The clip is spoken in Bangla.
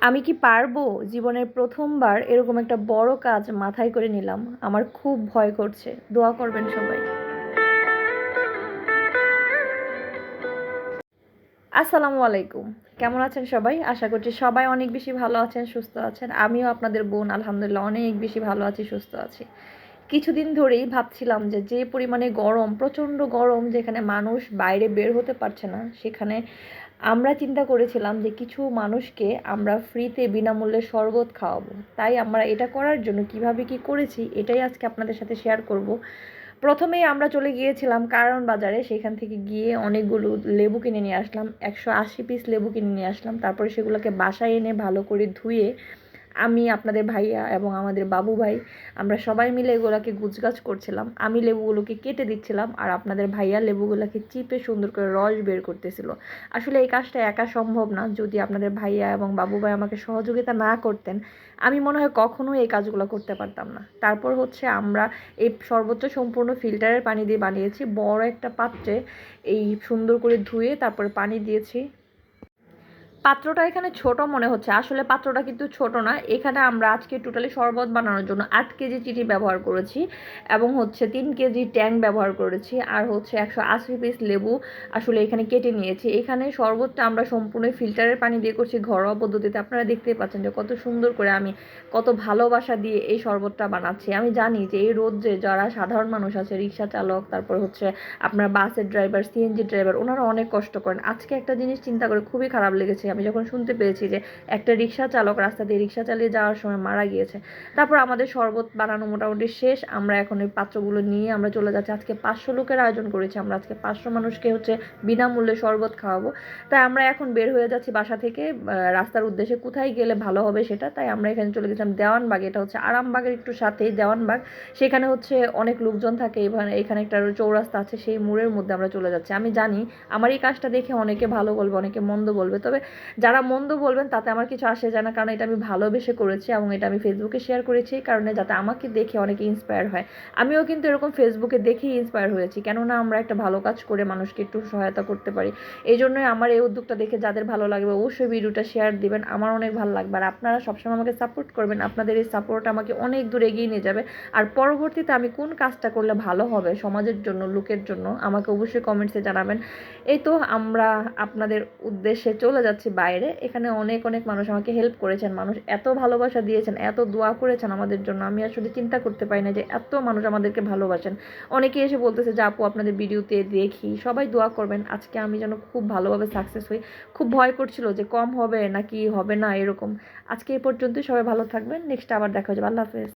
আমি কি পারব? জীবনের প্রথমবার এরকম একটা বড় কাজ মাথায় করে নিলাম। আমার খুব ভয় করছে। দোয়া করবেন সবাই। আসসালামু আলাইকুম। কেমন আছেন সবাই? আশা করছি সবাই অনেক বেশি ভালো আছেন, সুস্থ আছেন। আমিও আপনাদের বোন, আলহামদুলিল্লাহ অনেক বেশি ভালো আছি, সুস্থ আছি। কিছুদিন ধরেই ভাবছিলাম যে যে পরিমাণে গরম, প্রচণ্ড গরম যেখানে মানুষ বাইরে বের হতে পারছে না, সেখানে আমরা চিন্তা করেছিলাম যে কিছু মানুষকে আমরা ফ্রিতে বিনামূল্যে শরবত খাওয়াবো। তাই আমরা এটা করার জন্য কীভাবে কি করেছি, এটাই আজকে আপনাদের সাথে শেয়ার করব। প্রথমেই আমরা চলে গিয়েছিলাম কারণ বাজারে, সেখান থেকে গিয়ে অনেকগুলো লেবু কিনে নিয়ে আসলাম, একশো আশি পিস লেবু কিনে নিয়ে আসলাম, তারপরে সেগুলোকে বাসায় এনে ভালো করে ধুয়ে আমি, আপনাদের ভাইয়া এবং আমাদের বাবু ভাই, আমরা সবাই মিলে এগুলোকে গুছগাছ করছিলাম। আমি লেবুগুলোকে কেটে দিচ্ছিলাম আর আপনাদের ভাইয়া লেবুগুলোকে চিপে সুন্দর করে রস বের করতেছিল। আসলে এই কাজটা একা সম্ভব না। যদি আপনাদের ভাইয়া এবং বাবু ভাই আমাকে সহযোগিতা না করতেন, আমি মনে হয় কখনোই এই কাজগুলো করতে পারতাম না। তারপর হচ্ছে আমরা এই সর্বোচ্চ সম্পূর্ণ ফিল্টারের পানি দিয়ে বানিয়েছি। বড় একটা পাত্রে এই সুন্দর করে ধুয়ে তারপরে পানি দিয়েছি। পাত্রটা এখানে ছোট মনে হচ্ছে। আসলে পাত্রটা কিন্তু ছোট না। এখানে আমরা আজকে টোটালি শরবত বানানোর জন্য আট কেজি চিনি ব্যবহার করেছি এবং হচ্ছে তিন কেজি ট্যাং ব্যবহার করেছি আর হচ্ছে একশো আশি পিস লেবু আসলে এখানে কেটে নিয়েছি। এখানে শরবতটা আমরা সম্পূর্ণ ফিল্টারের পানি দিয়ে করছি ঘরোয়া পদ্ধতিতে। আপনারা দেখতেই পাচ্ছেন যে কত সুন্দর করে আমি কত ভালোবাসা দিয়ে এই শরবতটা বানাচ্ছি। আমি জানি যে এই রোদ্রে যারা সাধারণ মানুষ আছে, রিক্সা চালক, তারপর হচ্ছে আপনার বাসের ড্রাইভার সিএনজি ড্রাইভার ওনারা অনেক কষ্ট করেন। আজকে একটা জিনিস চিন্তা করে খুবই খারাপ লেগেছে আমি যখন শুনতে পেয়েছি যে একটা রিক্সা চালক রাস্তা দিয়ে রিক্সা চালিয়ে যাওয়ার সময় মারা গিয়েছে, তারপর আমাদের শরবত বানানো মোটামুটি শেষ, আমরা এখন এই পাত্রগুলো নিয়ে আমরা চলে যাচ্ছি। আজকে পাঁচশো লোকের আয়োজন করেছি আমরা, আজকে পাঁচশো মানুষকে হচ্ছে বিনামূল্যে শরবত খাওয়াবো। তাই আমরা এখন বের হয়ে যাচ্ছি বাসা থেকে রাস্তার উদ্দেশ্যে কোথায় গেলে ভালো হবে সেটা, তাই আমরা এখানে চলে গেছিলাম দেওয়ানবাগ, এটা হচ্ছে আরামবাগের একটু সাথেই দেওয়ানবাগ। সেখানে হচ্ছে অনেক লোকজন থাকে এখানে এখানে একটা চৌরাস্তা আছে, সেই মোড়ের মধ্যে আমরা চলে যাচ্ছি। আমি জানি আমার এই কাজটা দেখে অনেকে ভালো বলবে, অনেকে মন্দ বলবে, তবে যারা মন্দ বলবেন তাতে আমার কিছু আসে যায় না, কারণ এটা আমি ভালোবেসে করেছি এবং এটা আমি ফেসবুকে শেয়ার করেছি কারণে যাতে আমাকে দেখে অনেকে ইন্সপায়ার হয়। আমিও কিন্তু এরকম ফেসবুকে দেখেই ইন্সপায়ার হয়েছি, কেননা আমরা একটা ভালো কাজ করে মানুষকে একটু সহায়তা করতে পারি। এই জন্যই আমার এই উদ্যোগটা দেখে যাদের ভালো লাগবে অবশ্যই ভিডিওটা শেয়ার দিবেন, আমার অনেক ভালো লাগবে। আর আপনারা সবসময় আমাকে সাপোর্ট করবেন, আপনাদের এই সাপোর্ট আমাকে অনেক দূর এগিয়ে নিয়ে যাবে। আর পরবর্তীতে আমি কোন কাজটা করলে ভালো হবে সমাজের জন্য, লোকের জন্য, আমাকে অবশ্যই কমেন্টসে জানাবেন। এই তো আমরা আপনাদের উদ্দেশ্যে চলে যাচ্ছি। বাইরে, এখানে অনেক অনেক মানুষ আমাকে হেল্প করেছেন, মানুষ এত ভালোবাসা দিয়েছেন, এত দোয়া করেছেন আমাদের জন্য। আমি আসলে চিন্তা করতে পারি না যে এত মানুষ আমাদেরকে ভালোবাসেন। অনেকে এসে বলতেছে যে, আপু, আপনাদের ভিডিওতে দেখি, সবাই দোয়া করবেন। আজকে আমি যেন খুব ভালোভাবে সাকসেস হই। খুব ভয় করছিল যে, কম হবে নাকি হবে না? এরকম। আজকে এই পর্যন্তই। সবাই ভালো থাকবেন। নেক্সট আবার দেখা যাবে আল্লাহ হাফেজ।